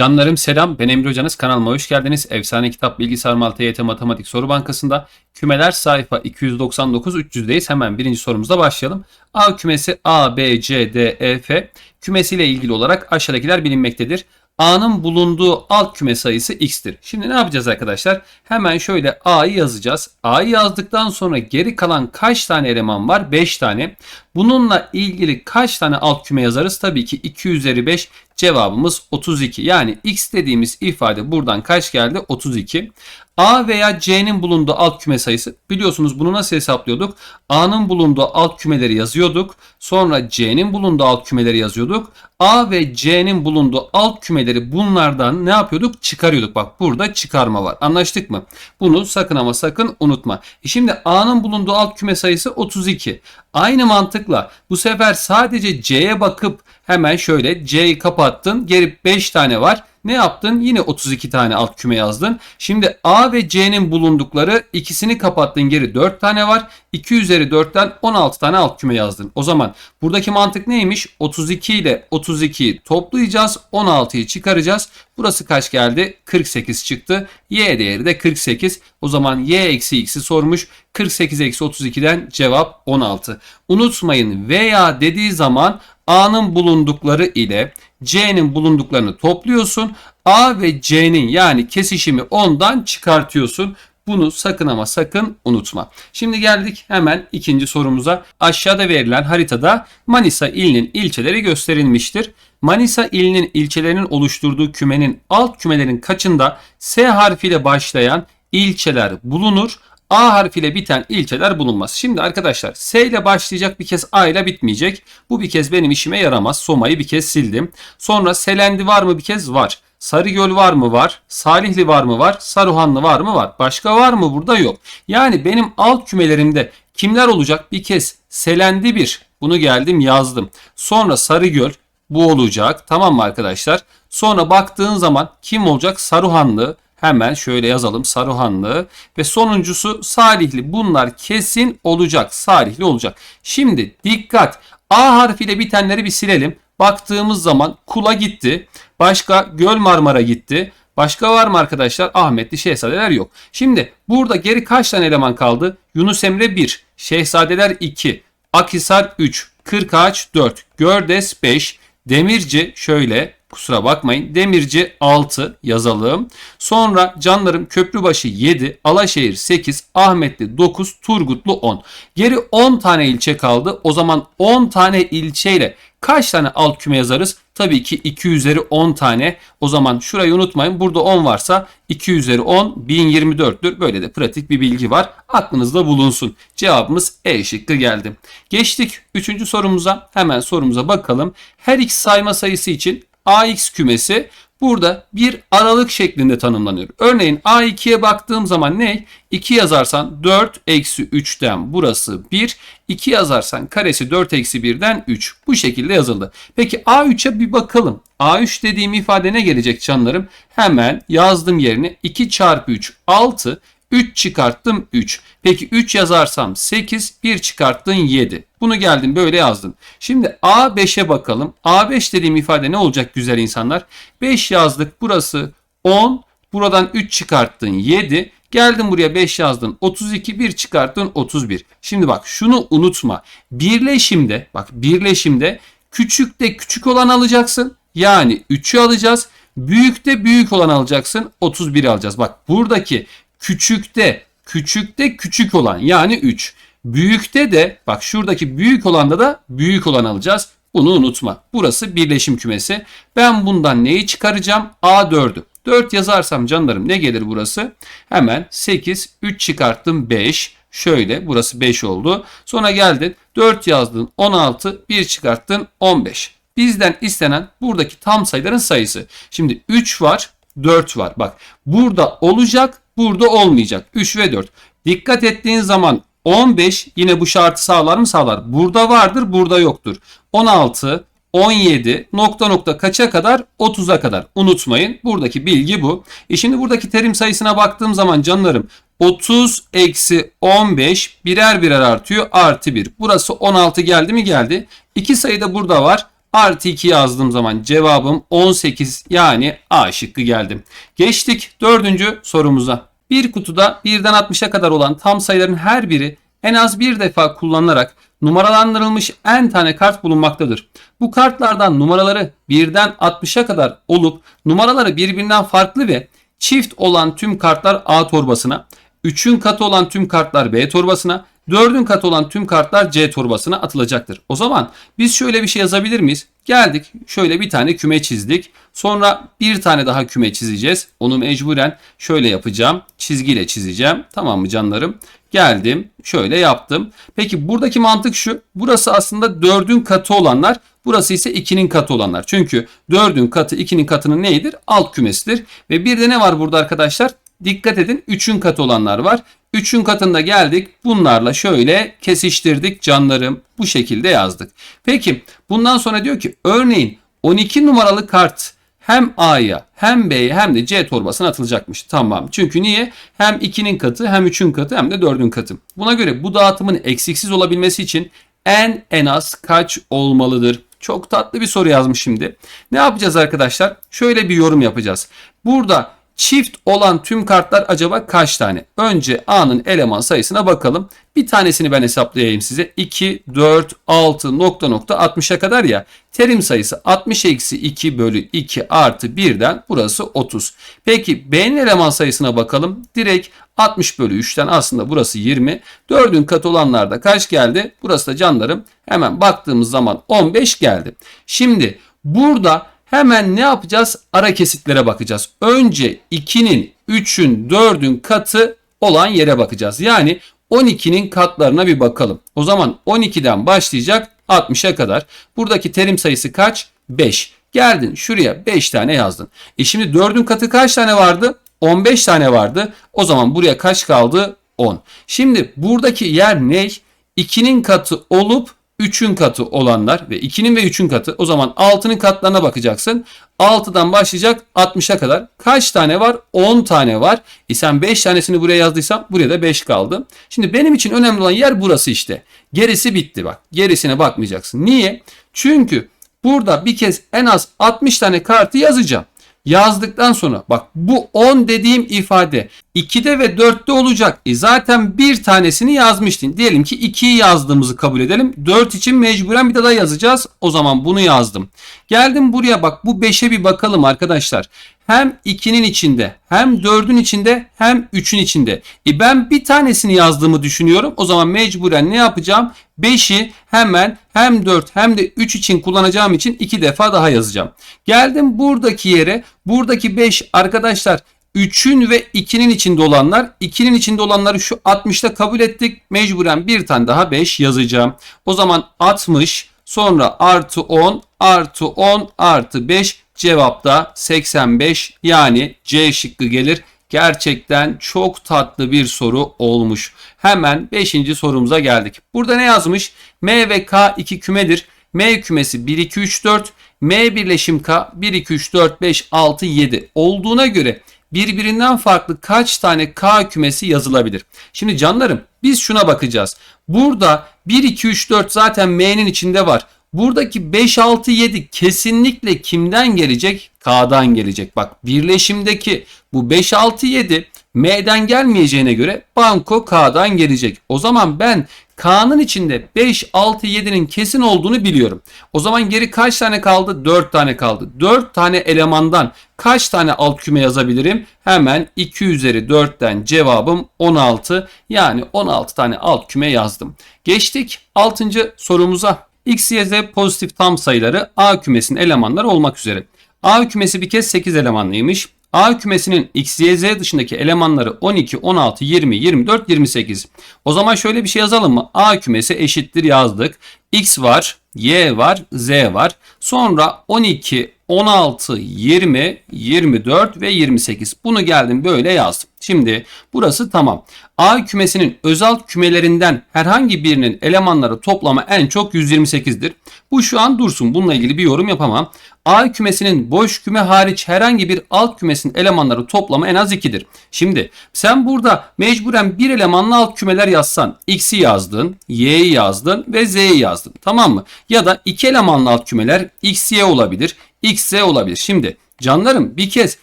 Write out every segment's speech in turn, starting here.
Canlarım selam. Ben Emre Hocanız. Kanalıma hoş geldiniz. Efsane Kitap Bilgisayar YT Matematik Soru Bankası'nda kümeler sayfa 299-300'deyiz. Hemen birinci sorumuzla başlayalım. A kümesi A, B, C, D, E, F kümesiyle ilgili olarak aşağıdakiler bilinmektedir. A'nın bulunduğu alt küme sayısı x'tir. Şimdi ne yapacağız arkadaşlar? Hemen şöyle A'yı yazacağız. A'yı yazdıktan sonra geri kalan kaç tane eleman var? 5 tane. Bununla ilgili kaç tane alt küme yazarız? Tabii ki 2 üzeri 5 cevabımız 32. Yani x dediğimiz ifade buradan kaç geldi? 32. A veya C'nin bulunduğu alt küme sayısı. Biliyorsunuz bunu nasıl hesaplıyorduk? A'nın bulunduğu alt kümeleri yazıyorduk. Sonra C'nin bulunduğu alt kümeleri yazıyorduk. A ve C'nin bulunduğu alt kümeleri bunlardan ne yapıyorduk? Çıkarıyorduk. Bak burada çıkarma var. Anlaştık mı? Bunu sakın ama sakın unutma. E şimdi A'nın bulunduğu alt küme sayısı 32. Aynı mantıkla bu sefer sadece C'ye bakıp hemen şöyle C'yi kapattın. Geri 5 tane var. Ne yaptın? Yine 32 tane alt küme yazdın. Şimdi A ve C'nin bulundukları ikisini kapattın. Geri 4 tane var. 2 üzeri 4'ten 16 tane alt küme yazdın. O zaman buradaki mantık neymiş? 32 ile 32'yi toplayacağız. 16'yı çıkaracağız. Burası kaç geldi? 48 çıktı. Y değeri de 48. O zaman Y eksi X'i sormuş. 48 eksi 32'den cevap 16. Unutmayın veya dediği zaman A'nın bulundukları ile C'nin bulunduklarını topluyorsun. A ve C'nin yani kesişimi 10'dan çıkartıyorsun. Bunu sakın ama sakın unutma. Şimdi geldik hemen ikinci sorumuza. Aşağıda verilen haritada Manisa ilinin ilçeleri gösterilmiştir. Manisa ilinin ilçelerinin oluşturduğu kümenin alt kümelerin kaçında S harfiyle başlayan ilçeler bulunur? A harfiyle biten ilçeler bulunmaz. Şimdi arkadaşlar S ile başlayacak bir kez A ile bitmeyecek. Bu bir kez benim işime yaramaz. Soma'yı bir kez sildim. Sonra Selendi var mı bir kez? Var. Sarıgöl var mı? Var. Salihli var mı? Var. Saruhanlı var mı? Var. Başka var mı? Burada yok. Yani benim alt kümelerimde kimler olacak? Bir kez Selendi bir. Bunu geldim yazdım. Sonra Sarıgöl bu olacak. Tamam mı arkadaşlar? Sonra baktığın zaman kim olacak? Saruhanlı, Hemen şöyle yazalım Saruhanlı ve sonuncusu Salihli. Bunlar kesin olacak. Salihli olacak. Şimdi dikkat. A harfiyle bitenleri bir silelim. Baktığımız zaman Kula gitti. Başka Göl Marmara gitti. Başka var mı arkadaşlar? Ahmetli Şehzadeler yok. Şimdi burada geri kaç tane eleman kaldı? Yunus Emre 1, Şehzadeler 2, Akhisar 3, Kırkağaç 4, Gördes 5, Demirci şöyle kusura bakmayın. Demirci 6 yazalım. Sonra Canlarım Köprübaşı 7, Alaşehir 8, Ahmetli 9, Turgutlu 10. Geri 10 tane ilçe kaldı. O zaman 10 tane ilçeyle kaç tane alt küme yazarız? Tabii ki 2 üzeri 10 tane. O zaman şurayı unutmayın. Burada 10 varsa 2 üzeri 10 1024'tür. Böyle de pratik bir bilgi var. Aklınızda bulunsun. Cevabımız E şıkkı geldi. Geçtik 3. sorumuza. Hemen sorumuza bakalım. Her x sayma sayısı için AX kümesi burada bir aralık şeklinde tanımlanıyor. Örneğin A2'ye baktığım zaman ne? 2 yazarsan 4 eksi 3'ten burası 1. 2 yazarsan karesi 4 eksi 1'den 3. Bu şekilde yazıldı. Peki A3'e bir bakalım. A3 dediğim ifade ne gelecek canlarım? Hemen yazdım yerine 2 çarpı 3 6 3 çıkarttım 3. Peki 3 yazarsam 8, 1 çıkarttın 7. Bunu geldim böyle yazdım. Şimdi A5'e bakalım. A5 dediğim ifade ne olacak güzel insanlar? 5 yazdık burası 10. Buradan 3 çıkarttın 7. Geldim buraya 5 yazdın 32 1 çıkarttın 31. Şimdi bak şunu unutma. Birleşimde bak birleşimde küçükte küçük olan alacaksın. Yani 3'ü alacağız. Büyükte büyük olan alacaksın. 31'i alacağız. Bak buradaki küçükte küçükte küçük olan yani 3. Büyükte de bak şuradaki büyük olanda da büyük olan alacağız. Bunu unutma. Burası birleşim kümesi. Ben bundan neyi çıkaracağım? A4'ü. 4 yazarsam canlarım ne gelir burası? Hemen 8, 3 çıkarttım 5. Şöyle burası 5 oldu. Sonra geldin 4 yazdın 16, 1 çıkarttın 15. Bizden istenen buradaki tam sayıların sayısı. Şimdi 3 var, 4 var. Bak burada olacak, burada olmayacak. 3 ve 4. Dikkat ettiğin zaman 15 yine bu şartı sağlar mı sağlar. Burada vardır burada yoktur. 16, 17 nokta nokta kaça kadar? 30'a kadar. Unutmayın buradaki bilgi bu. E şimdi buradaki terim sayısına baktığım zaman canlarım 30 eksi 15 birer birer artıyor artı 1. Burası 16 geldi mi geldi. İki sayı da burada var. Artı 2 yazdığım zaman cevabım 18 yani A şıkkı geldi. Geçtik dördüncü sorumuza. Bir kutuda 1'den 60'a kadar olan tam sayıların her biri en az bir defa kullanılarak numaralandırılmış n tane kart bulunmaktadır. Bu kartlardan numaraları 1'den 60'a kadar olup numaraları birbirinden farklı ve çift olan tüm kartlar A torbasına, 3'ün katı olan tüm kartlar B torbasına, 4'ün katı olan tüm kartlar C torbasına atılacaktır. O zaman biz şöyle bir şey yazabilir miyiz? Geldik şöyle bir tane küme çizdik. Sonra bir tane daha küme çizeceğiz. Onu mecburen şöyle yapacağım. Çizgiyle çizeceğim. Tamam mı canlarım? Geldim. Şöyle yaptım. Peki buradaki mantık şu. Burası aslında 4'ün katı olanlar. Burası ise 2'nin katı olanlar. Çünkü 4'ün katı 2'nin katının neyidir? Alt kümesidir. Ve bir de ne var burada arkadaşlar? Dikkat edin 3'ün katı olanlar var. 3'ün katında geldik. Bunlarla şöyle kesiştirdik canlarım. Bu şekilde yazdık. Peki bundan sonra diyor ki örneğin 12 numaralı kart hem A'ya hem B'ye hem de C torbasına atılacakmış. Tamam. Çünkü niye? Hem 2'nin katı hem 3'ün katı hem de 4'ün katı. Buna göre bu dağıtımın eksiksiz olabilmesi için en en az kaç olmalıdır? Çok tatlı bir soru yazmış şimdi. Ne yapacağız arkadaşlar? Şöyle bir yorum yapacağız. Burada çift olan tüm kartlar acaba kaç tane? Önce A'nın eleman sayısına bakalım. Bir tanesini ben hesaplayayım size. 2, 4, 6 nokta nokta 60'a kadar ya. Terim sayısı 60 eksi 2 bölü 2 artı 1'den burası 30. Peki B'nin eleman sayısına bakalım. Direkt 60 bölü 3'ten aslında burası 20. 4'ün katı olanlarda kaç geldi? Burası da canlarım. Hemen baktığımız zaman 15 geldi. Şimdi burada Hemen ne yapacağız? Ara kesitlere bakacağız. Önce 2'nin, 3'ün, 4'ün katı olan yere bakacağız. Yani 12'nin katlarına bir bakalım. O zaman 12'den başlayacak 60'a kadar. Buradaki terim sayısı kaç? 5. Geldin şuraya 5 tane yazdın. E şimdi 4'ün katı kaç tane vardı? 15 tane vardı. O zaman buraya kaç kaldı? 10. Şimdi buradaki yer ne? 2'nin katı olup 3'ün katı olanlar ve 2'nin ve 3'ün katı o zaman 6'nın katlarına bakacaksın. 6'dan başlayacak 60'a kadar. Kaç tane var? 10 tane var. E sen 5 tanesini buraya yazdıysan buraya da 5 kaldı. Şimdi benim için önemli olan yer burası işte. Gerisi bitti bak. Gerisine bakmayacaksın. Niye? Çünkü burada bir kez en az 60 tane kartı yazacağım yazdıktan sonra bak bu 10 dediğim ifade 2'de ve 4'te olacak. E zaten bir tanesini yazmıştın. Diyelim ki 2'yi yazdığımızı kabul edelim. 4 için mecburen bir daha yazacağız. O zaman bunu yazdım. Geldim buraya bak bu 5'e bir bakalım arkadaşlar. Hem 2'nin içinde hem 4'ün içinde hem 3'ün içinde. E ben bir tanesini yazdığımı düşünüyorum. O zaman mecburen ne yapacağım? 5'i hemen hem 4 hem de 3 için kullanacağım için 2 defa daha yazacağım. Geldim buradaki yere. Buradaki 5 arkadaşlar 3'ün ve 2'nin içinde olanlar 2'nin içinde olanları şu 60'ta kabul ettik. Mecburen bir tane daha 5 yazacağım. O zaman 60 sonra artı 10 artı 10 artı 5 cevapta 85 yani C şıkkı gelir. Gerçekten çok tatlı bir soru olmuş. Hemen 5. sorumuza geldik. Burada ne yazmış? M ve K iki kümedir. M kümesi 1 2 3 4, M birleşim K 1 2 3 4 5 6 7 olduğuna göre birbirinden farklı kaç tane K kümesi yazılabilir? Şimdi canlarım biz şuna bakacağız. Burada 1 2 3 4 zaten M'nin içinde var. Buradaki 5 6 7 kesinlikle kimden gelecek? K'dan gelecek. Bak birleşimdeki bu 5 6 7 M'den gelmeyeceğine göre banko K'dan gelecek. O zaman ben K'nın içinde 5, 6, 7'nin kesin olduğunu biliyorum. O zaman geri kaç tane kaldı? 4 tane kaldı. 4 tane elemandan kaç tane alt küme yazabilirim? Hemen 2 üzeri 4'ten cevabım 16. Yani 16 tane alt küme yazdım. Geçtik 6. sorumuza. X, Y, Z pozitif tam sayıları A kümesinin elemanları olmak üzere. A kümesi bir kez 8 elemanlıymış. A kümesinin X, Y, Z dışındaki elemanları 12, 16, 20, 24, 28. O zaman şöyle bir şey yazalım mı? A kümesi eşittir yazdık. X var, Y var, Z var. Sonra 12, 16, 20, 24 ve 28. Bunu geldim böyle yazdım. Şimdi burası tamam. A kümesinin özel kümelerinden herhangi birinin elemanları toplamı en çok 128'dir. Bu şu an dursun. Bununla ilgili bir yorum yapamam. A kümesinin boş küme hariç herhangi bir alt kümesinin elemanları toplamı en az 2'dir. Şimdi sen burada mecburen bir elemanlı alt kümeler yazsan x'i yazdın, y'yi yazdın ve z'yi yazdın. Tamam mı? Ya da iki elemanlı alt kümeler x, y olabilir, x, z olabilir. Şimdi canlarım bir kez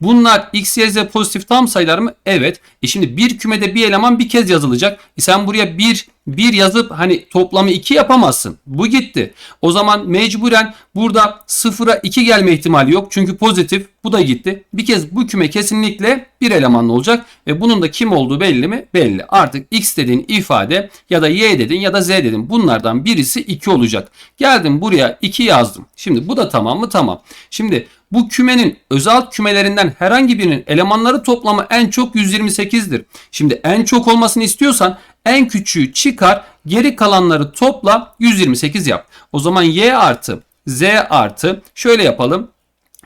Bunlar x, y, z pozitif tam sayılar mı? Evet. E şimdi bir kümede bir eleman bir kez yazılacak. E sen buraya bir, bir yazıp hani toplamı 2 yapamazsın. Bu gitti. O zaman mecburen burada sıfıra 2 gelme ihtimali yok. Çünkü pozitif bu da gitti. Bir kez bu küme kesinlikle bir elemanlı olacak. Ve bunun da kim olduğu belli mi? Belli. Artık x dediğin ifade ya da y dedin ya da z dedin. Bunlardan birisi 2 olacak. Geldim buraya 2 yazdım. Şimdi bu da tamam mı? Tamam. Şimdi bu kümenin özel kümelerinden herhangi birinin elemanları toplamı en çok 128'dir. Şimdi en çok olmasını istiyorsan en küçüğü çıkar geri kalanları topla 128 yap. O zaman y artı z artı şöyle yapalım.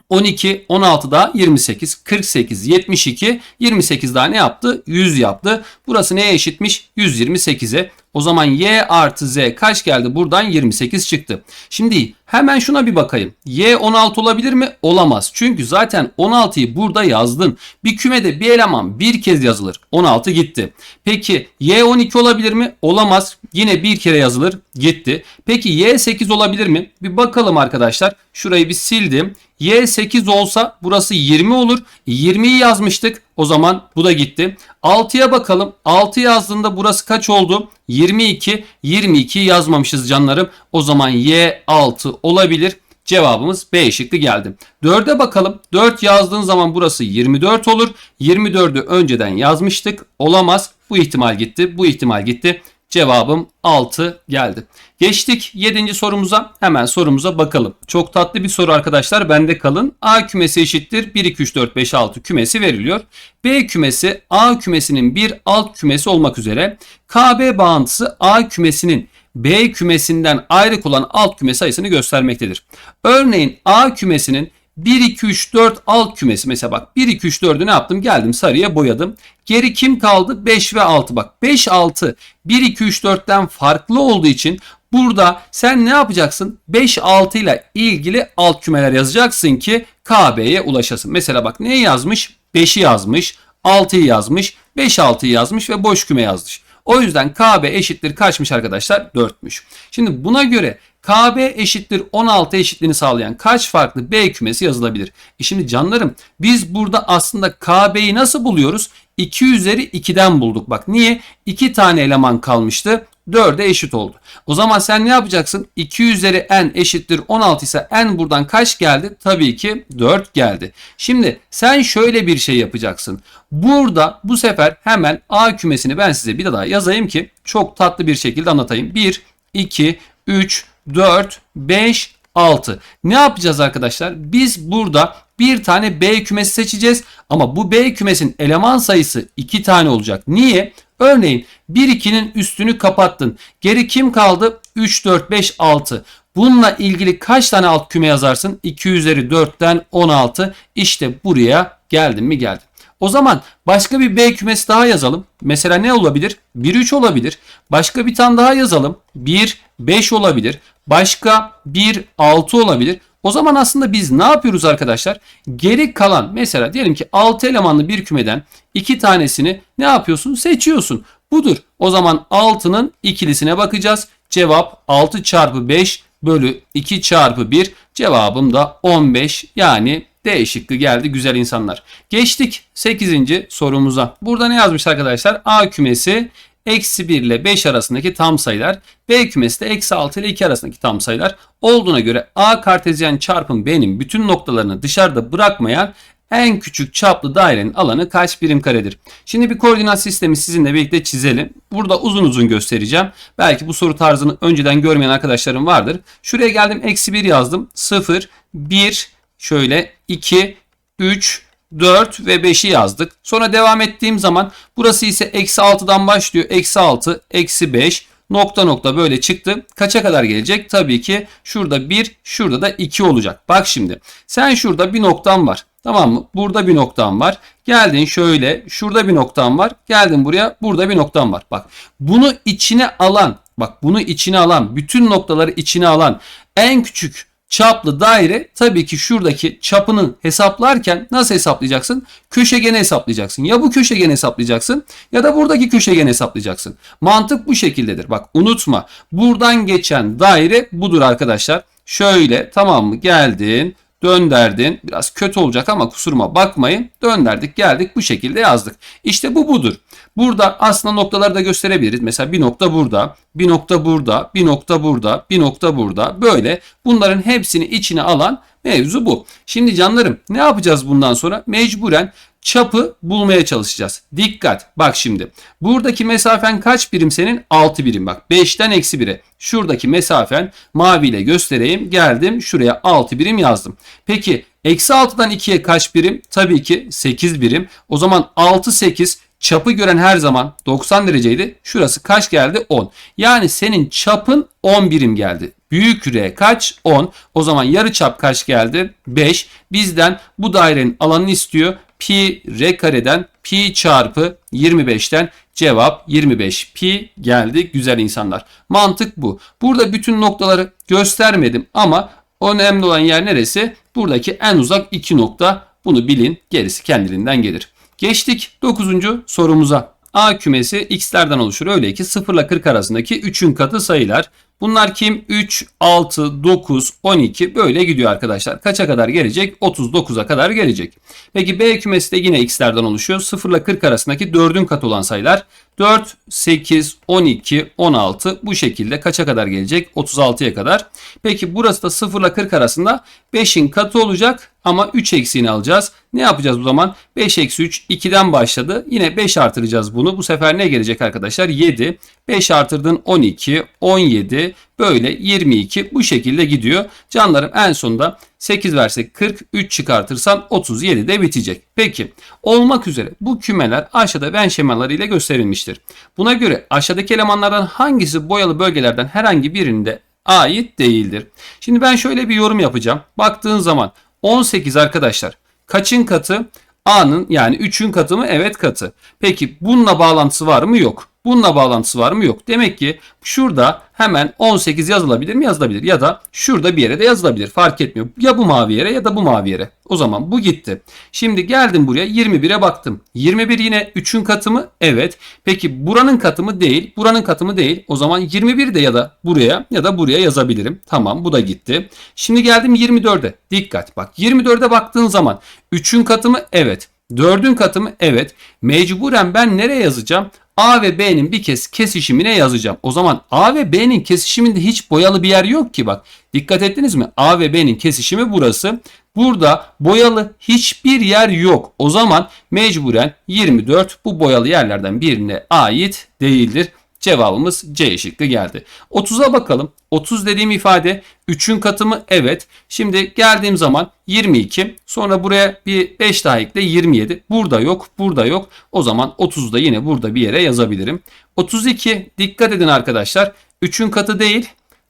12, 16 daha 28, 48, 72, 28 daha ne yaptı? 100 yaptı. Burası neye eşitmiş? 128'e. O zaman y artı z kaç geldi? Buradan 28 çıktı. Şimdi hemen şuna bir bakayım. y 16 olabilir mi? Olamaz. Çünkü zaten 16'yı burada yazdın. Bir kümede bir eleman bir kez yazılır. 16 gitti. Peki y 12 olabilir mi? Olamaz. Yine bir kere yazılır. Gitti. Peki y 8 olabilir mi? Bir bakalım arkadaşlar. Şurayı bir sildim. Y 8 olsa burası 20 olur. 20'yi yazmıştık. O zaman bu da gitti. 6'ya bakalım. 6 yazdığında burası kaç oldu? 22. 22 yazmamışız canlarım. O zaman Y 6 olabilir. Cevabımız B şıkkı geldi. 4'e bakalım. 4 yazdığın zaman burası 24 olur. 24'ü önceden yazmıştık. Olamaz. Bu ihtimal gitti. Bu ihtimal gitti. Cevabım 6 geldi. Geçtik 7. sorumuza. Hemen sorumuza bakalım. Çok tatlı bir soru arkadaşlar. Bende kalın. A kümesi eşittir 1, 2, 3, 4, 5, 6 kümesi veriliyor. B kümesi A kümesinin bir alt kümesi olmak üzere KB bağıntısı A kümesinin B kümesinden ayrı olan alt küme sayısını göstermektedir. Örneğin A kümesinin 1, 2, 3, 4 alt kümesi. Mesela bak 1, 2, 3, 4'ü ne yaptım? Geldim sarıya boyadım. Geri kim kaldı? 5 ve 6 bak. 5, 6 1, 2, 3, 4'ten farklı olduğu için burada sen ne yapacaksın? 5, 6 ile ilgili alt kümeler yazacaksın ki KB'ye ulaşasın. Mesela bak ne yazmış? 5'i yazmış, 6'yı yazmış, 5, 6'yı yazmış ve boş küme yazmış. O yüzden KB eşittir kaçmış arkadaşlar? 4'müş. Şimdi buna göre KB eşittir 16 eşitliğini sağlayan kaç farklı B kümesi yazılabilir? E şimdi canlarım biz burada aslında KB'yi nasıl buluyoruz? 2 üzeri 2'den bulduk. Bak niye? 2 tane eleman kalmıştı. 4'e eşit oldu. O zaman sen ne yapacaksın? 2 üzeri n eşittir 16 ise n buradan kaç geldi? Tabii ki 4 geldi. Şimdi sen şöyle bir şey yapacaksın. Burada bu sefer hemen A kümesini ben size bir daha yazayım ki çok tatlı bir şekilde anlatayım. 1, 2, 3, 4, 5, 6. Ne yapacağız arkadaşlar? Biz burada bir tane B kümesi seçeceğiz. Ama bu B kümesin eleman sayısı 2 tane olacak. Niye? Örneğin 1 2'nin üstünü kapattın. Geri kim kaldı? 3 4 5 6. Bununla ilgili kaç tane alt küme yazarsın? 2 üzeri 4'ten 16. İşte buraya geldim mi geldim. O zaman başka bir B kümesi daha yazalım. Mesela ne olabilir? 1 3 olabilir. Başka bir tane daha yazalım. 1 5 olabilir. Başka 1 6 olabilir. O zaman aslında biz ne yapıyoruz arkadaşlar? Geri kalan mesela diyelim ki 6 elemanlı bir kümeden 2 tanesini ne yapıyorsun? Seçiyorsun. Budur. O zaman 6'nın ikilisine bakacağız. Cevap 6 çarpı 5 bölü 2 çarpı 1. Cevabım da 15 yani D şıkkı geldi güzel insanlar. Geçtik 8. sorumuza. Burada ne yazmış arkadaşlar? A kümesi eksi 1 ile 5 arasındaki tam sayılar. B kümesi de eksi 6 ile 2 arasındaki tam sayılar. Olduğuna göre A kartezyen çarpım B'nin bütün noktalarını dışarıda bırakmayan en küçük çaplı dairenin alanı kaç birim karedir? Şimdi bir koordinat sistemi sizinle birlikte çizelim. Burada uzun uzun göstereceğim. Belki bu soru tarzını önceden görmeyen arkadaşlarım vardır. Şuraya geldim eksi 1 yazdım. 0, 1, şöyle 2, 3, 4 ve 5'i yazdık. Sonra devam ettiğim zaman burası ise eksi 6'dan başlıyor. Eksi 6, eksi 5. Nokta nokta böyle çıktı. Kaça kadar gelecek? Tabii ki şurada 1, şurada da 2 olacak. Bak şimdi sen şurada bir noktan var. Tamam mı? Burada bir noktan var. Geldin şöyle. Şurada bir noktan var. Geldin buraya. Burada bir noktan var. Bak bunu içine alan. Bak bunu içine alan. Bütün noktaları içine alan. En küçük çaplı daire tabii ki şuradaki çapını hesaplarken nasıl hesaplayacaksın? Köşegeni hesaplayacaksın. Ya bu köşegeni hesaplayacaksın ya da buradaki köşegeni hesaplayacaksın. Mantık bu şekildedir. Bak unutma. Buradan geçen daire budur arkadaşlar. Şöyle tamam mı? Geldin dönderdin. Biraz kötü olacak ama kusuruma bakmayın. Dönderdik geldik bu şekilde yazdık. İşte bu budur. Burada aslında noktaları da gösterebiliriz. Mesela bir nokta burada, bir nokta burada, bir nokta burada, bir nokta burada. Böyle bunların hepsini içine alan mevzu bu. Şimdi canlarım ne yapacağız bundan sonra? Mecburen çapı bulmaya çalışacağız. Dikkat bak şimdi. Buradaki mesafen kaç birim senin? 6 birim bak. 5'ten eksi 1'e. Şuradaki mesafen maviyle göstereyim. Geldim şuraya 6 birim yazdım. Peki eksi 6'dan 2'ye kaç birim? Tabii ki 8 birim. O zaman 6 8 çapı gören her zaman 90 dereceydi. Şurası kaç geldi? 10. Yani senin çapın 10 birim geldi. Büyük R kaç? 10. O zaman yarı çap kaç geldi? 5. Bizden bu dairenin alanını istiyor. Pi R kareden pi çarpı 25'ten cevap 25 pi geldi güzel insanlar. Mantık bu. Burada bütün noktaları göstermedim ama önemli olan yer neresi? Buradaki en uzak iki nokta. Bunu bilin gerisi kendiliğinden gelir. Geçtik 9. sorumuza. A kümesi x'lerden oluşur. Öyle ki 0 ile 40 arasındaki 3'ün katı sayılar. Bunlar kim? 3, 6, 9, 12 böyle gidiyor arkadaşlar. Kaça kadar gelecek? 39'a kadar gelecek. Peki B kümesi de yine x'lerden oluşuyor. 0 ile 40 arasındaki 4'ün katı olan sayılar. 4, 8, 12, 16 bu şekilde kaça kadar gelecek? 36'ya kadar. Peki burası da 0 ile 40 arasında 5'in katı olacak ama 3 eksiğini alacağız. Ne yapacağız o zaman? 5 eksi 3 2'den başladı. Yine 5 artıracağız bunu. Bu sefer ne gelecek arkadaşlar? 7. 5 artırdın 12, 17, böyle 22 bu şekilde gidiyor. Canlarım en sonunda 8 versek 40, 3 çıkartırsan 37 de bitecek. Peki olmak üzere bu kümeler aşağıda ben şemaları ile gösterilmiştir. Buna göre aşağıdaki elemanlardan hangisi boyalı bölgelerden herhangi birinde ait değildir? Şimdi ben şöyle bir yorum yapacağım. Baktığın zaman 18 arkadaşlar kaçın katı? A'nın yani 3'ün katı mı? Evet katı. Peki bununla bağlantısı var mı? Yok. Bununla bağlantısı var mı? Yok. Demek ki şurada hemen 18 yazılabilir mi? Yazılabilir. Ya da şurada bir yere de yazılabilir. Fark etmiyor. Ya bu mavi yere ya da bu mavi yere. O zaman bu gitti. Şimdi geldim buraya 21'e baktım. 21 yine 3'ün katı mı? Evet. Peki buranın katı mı? Değil. Buranın katı mı? Değil. O zaman 21 de ya da buraya ya da buraya yazabilirim. Tamam bu da gitti. Şimdi geldim 24'e. Dikkat bak 24'e baktığın zaman 3'ün katı mı? Evet. 4'ün katı mı? Evet. Mecburen ben nereye yazacağım? A ve B'nin bir kez kesişimine yazacağım. O zaman A ve B'nin kesişiminde hiç boyalı bir yer yok ki bak. Dikkat ettiniz mi? A ve B'nin kesişimi burası. Burada boyalı hiçbir yer yok. O zaman mecburen 24 bu boyalı yerlerden birine ait değildir. Cevabımız C şıkkı geldi. 30'a bakalım. 30 dediğim ifade 3'ün katı mı? Evet. Şimdi geldiğim zaman 22. Sonra buraya bir 5 daha ekle 27. Burada yok. Burada yok. O zaman 30'u da yine burada bir yere yazabilirim. 32 dikkat edin arkadaşlar. 3'ün katı değil.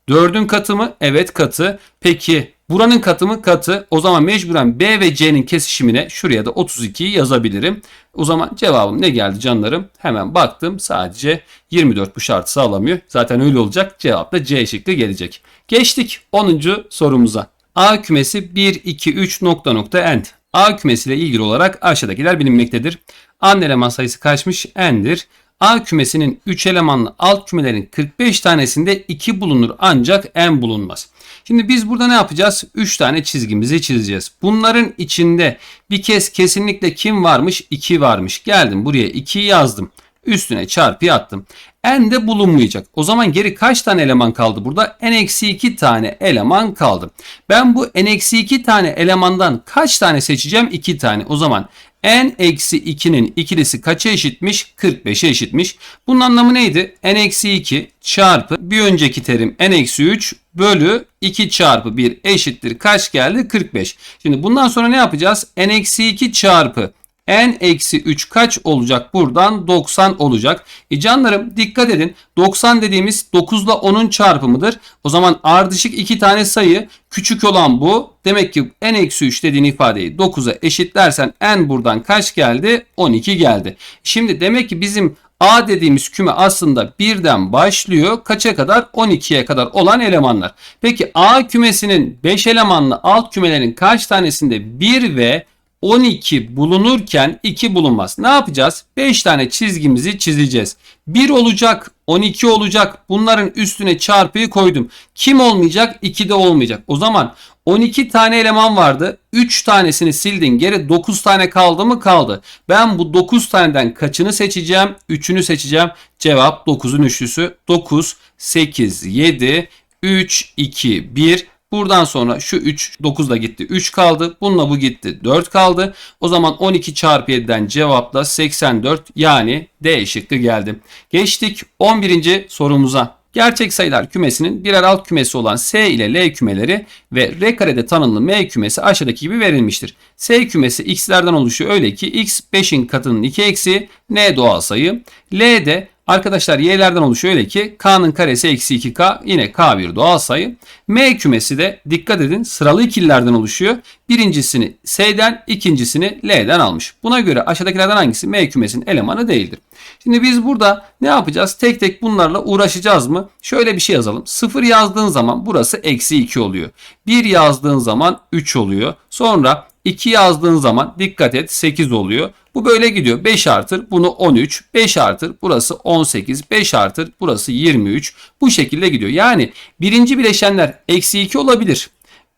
4'ün katı mı? Evet katı. Peki buranın katı mı? Katı. O zaman mecburen B ve C'nin kesişimine şuraya da 32'yi yazabilirim. O zaman cevabım ne geldi canlarım? Hemen baktım. Sadece 24 bu şartı sağlamıyor. Zaten öyle olacak. Cevap da C şıkkı gelecek. Geçtik 10. sorumuza. A kümesi 1, 2, 3 nokta nokta end. A kümesiyle ilgili olarak aşağıdakiler bilinmektedir. An eleman sayısı kaçmış? N'dir. A kümesinin 3 elemanlı alt kümelerin 45 tanesinde 2 bulunur ancak n bulunmaz. Şimdi biz burada ne yapacağız? 3 tane çizgimizi çizeceğiz. Bunların içinde bir kez kesinlikle kim varmış? 2 varmış. Geldim buraya 2'yi yazdım. Üstüne çarpı attım. N de bulunmayacak. O zaman geri kaç tane eleman kaldı burada? N-2 tane eleman kaldı. Ben bu N-2 tane elemandan kaç tane seçeceğim? 2 tane. O zaman n-2'nin ikilisi kaça eşitmiş? 45'e eşitmiş. Bunun anlamı neydi? n-2 çarpı bir önceki terim n-3 bölü 2 çarpı 1 eşittir. Kaç geldi? 45. Şimdi bundan sonra ne yapacağız? n-2 çarpı n eksi 3 kaç olacak buradan? 90 olacak. E canlarım dikkat edin 90 dediğimiz 9 ile 10'un çarpımıdır. O zaman ardışık iki tane sayı küçük olan bu. Demek ki n eksi 3 dediğin ifadeyi 9'a eşitlersen n buradan kaç geldi? 12 geldi. Şimdi demek ki bizim A dediğimiz küme aslında birden başlıyor. Kaça kadar? 12'ye kadar olan elemanlar. Peki A kümesinin 5 elemanlı alt kümelerin kaç tanesinde 1 ve 12 bulunurken 2 bulunmaz. Ne yapacağız? 5 tane çizgimizi çizeceğiz. 1 olacak, 12 olacak. Bunların üstüne çarpıyı koydum. Kim olmayacak? 2 de olmayacak. O zaman 12 tane eleman vardı. 3 tanesini sildin. Geri 9 tane kaldı mı? Kaldı. Ben bu 9 taneden kaçını seçeceğim? 3'ünü seçeceğim. Cevap 9'un üçlüsü. 9, 8, 7, 3, 2, 1. Buradan sonra şu 3 9 da gitti 3 kaldı. Bununla bu gitti 4 kaldı. O zaman 12 çarpı 7'den cevapla 84 yani D şıkkı geldi. Geçtik 11. sorumuza. Gerçek sayılar kümesinin birer alt kümesi olan S ile L kümeleri ve R karede tanımlı M kümesi aşağıdaki gibi verilmiştir. S kümesi x'lerden oluşuyor öyle ki x 5'in katının 2 eksi n doğal sayı. L de Arkadaşlar y'lerden oluşuyor öyle ki k'nın karesi eksi 2k yine k bir doğal sayı. M kümesi de dikkat edin sıralı ikililerden oluşuyor. Birincisini S'den ikincisini L'den almış. Buna göre aşağıdakilerden hangisi M kümesinin elemanı değildir? Şimdi biz burada ne yapacağız? Tek tek bunlarla uğraşacağız mı? Şöyle bir şey yazalım. 0 yazdığın zaman burası eksi 2 oluyor. 1 yazdığın zaman 3 oluyor. Sonra 2 yazdığın zaman dikkat et 8 oluyor. Bu böyle gidiyor. 5 artır bunu 13. 5 artır burası 18. 5 artır burası 23. Bu şekilde gidiyor. Yani birinci bileşenler eksi 2 olabilir.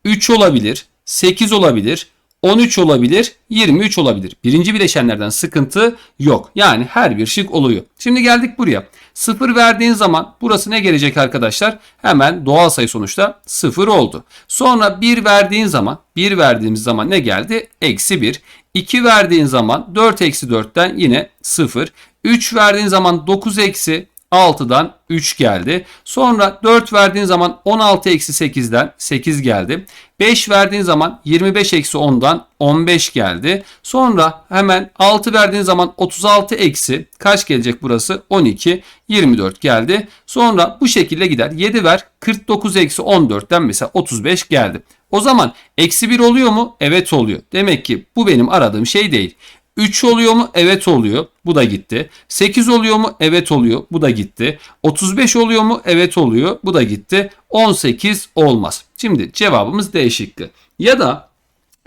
3 olabilir. 8 olabilir. 13 olabilir, 23 olabilir. Birinci bileşenlerden sıkıntı yok. Yani her bir şık oluyor. Şimdi geldik buraya. 0 verdiğin zaman burası ne gelecek arkadaşlar? Hemen doğal sayı sonuçta 0 oldu. Sonra 1 verdiğin zaman 1 verdiğimiz zaman ne geldi? Eksi 1. 2 verdiğin zaman 4 eksi 4'ten yine 0. 3 verdiğin zaman 9 eksi 6'dan 3 geldi. Sonra 4 verdiğin zaman 16 eksi 8'den 8 geldi. 5 verdiğin zaman 25 eksi 10'dan 15 geldi. Sonra hemen 6 verdiğin zaman 36 eksi kaç gelecek burası? 12, 24 geldi. Sonra bu şekilde gider. 7 ver 49 eksi 14'ten mesela 35 geldi. O zaman eksi 1 oluyor mu? Evet oluyor. Demek ki bu benim aradığım şey değil. 3 oluyor mu? Evet oluyor. Bu da gitti. 8 oluyor mu? Evet oluyor. Bu da gitti. 35 oluyor mu? Evet oluyor. Bu da gitti. 18 olmaz. Şimdi cevabımız D şıkkı. Ya da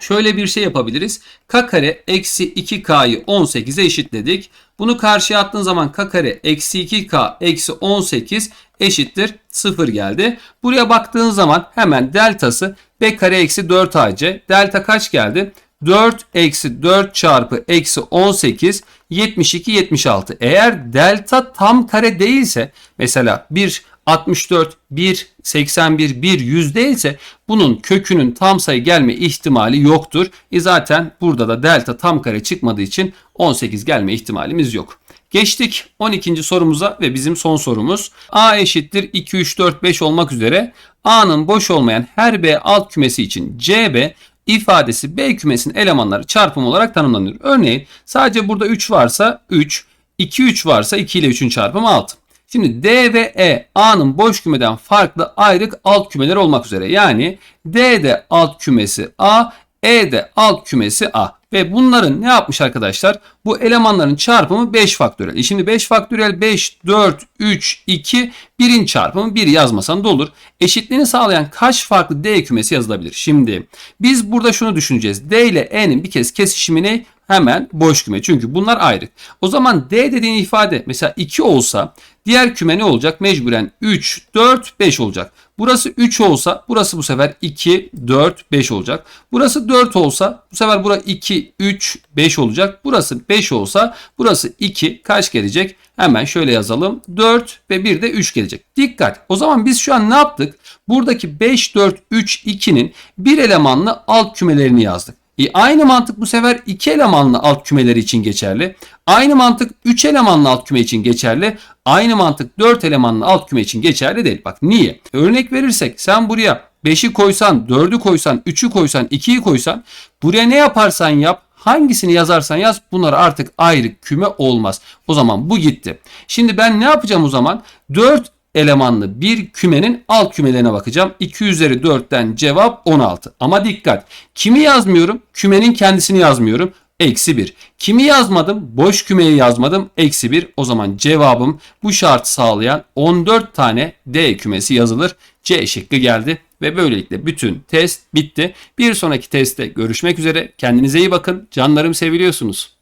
şöyle bir şey yapabiliriz. K kare eksi 2K'yı 18'e eşitledik. Bunu karşıya attığın zaman K kare eksi 2K eksi 18 eşittir 0 geldi. Buraya baktığın zaman hemen deltası B kare eksi 4AC. Delta kaç geldi? 4 eksi 4 çarpı eksi 18 72 76. Eğer delta tam kare değilse mesela 1 64 1 81 1 100 değilse bunun kökünün tam sayı gelme ihtimali yoktur. E zaten burada da delta tam kare çıkmadığı için 18 gelme ihtimalimiz yok. Geçtik 12. sorumuza ve bizim son sorumuz. A eşittir 2 3 4 5 olmak üzere A'nın boş olmayan her B alt kümesi için CB ifadesi B kümesinin elemanları çarpım olarak tanımlanıyor. Örneğin sadece burada 3 varsa 3, 2 3 varsa 2 ile 3'ün çarpımı 6. Şimdi D ve E A'nın boş kümeden farklı ayrık alt kümeler olmak üzere. Yani D de alt kümesi A, E de alt kümesi A. Ve bunların ne yapmış arkadaşlar? Bu elemanların çarpımı 5 faktöriyel. E şimdi 5 faktöriyel 5, 4, 3, 2, 1'in çarpımı 1 yazmasan da olur. Eşitliğini sağlayan kaç farklı D kümesi yazılabilir? Şimdi biz burada şunu düşüneceğiz. D ile E'nin bir kez kesişimini hemen boş küme. Çünkü bunlar ayrı. O zaman D dediğin ifade mesela 2 olsa diğer küme ne olacak? Mecburen 3, 4, 5 olacak. Burası 3 olsa burası bu sefer 2, 4, 5 olacak. Burası 4 olsa bu sefer bura 2, 3, 5 olacak. Burası 5 olsa burası 2 kaç gelecek? Hemen şöyle yazalım. 4 ve 1 de 3 gelecek. Dikkat. O zaman biz şu an ne yaptık? Buradaki 5, 4, 3, 2'nin bir elemanlı alt kümelerini yazdık. E aynı mantık bu sefer 2 elemanlı alt kümeleri için geçerli. Aynı mantık 3 elemanlı alt küme için geçerli. Aynı mantık 4 elemanlı alt küme için geçerli değil. Bak niye? Örnek verirsek sen buraya 5'i koysan, 4'ü koysan, 3'ü koysan, 2'yi koysan buraya ne yaparsan yap Hangisini yazarsan yaz bunlar artık ayrı küme olmaz. O zaman bu gitti. Şimdi ben ne yapacağım o zaman? 4 elemanlı bir kümenin alt kümelerine bakacağım. 2 üzeri 4'ten cevap 16. Ama dikkat. Kimi yazmıyorum? Kümenin kendisini yazmıyorum. Eksi 1. Kimi yazmadım? Boş kümeyi yazmadım. Eksi 1. O zaman cevabım bu şartı sağlayan 14 tane D kümesi yazılır. C şıkkı geldi. Ve böylelikle bütün test bitti. Bir sonraki testte görüşmek üzere. Kendinize iyi bakın. Canlarım seviliyorsunuz.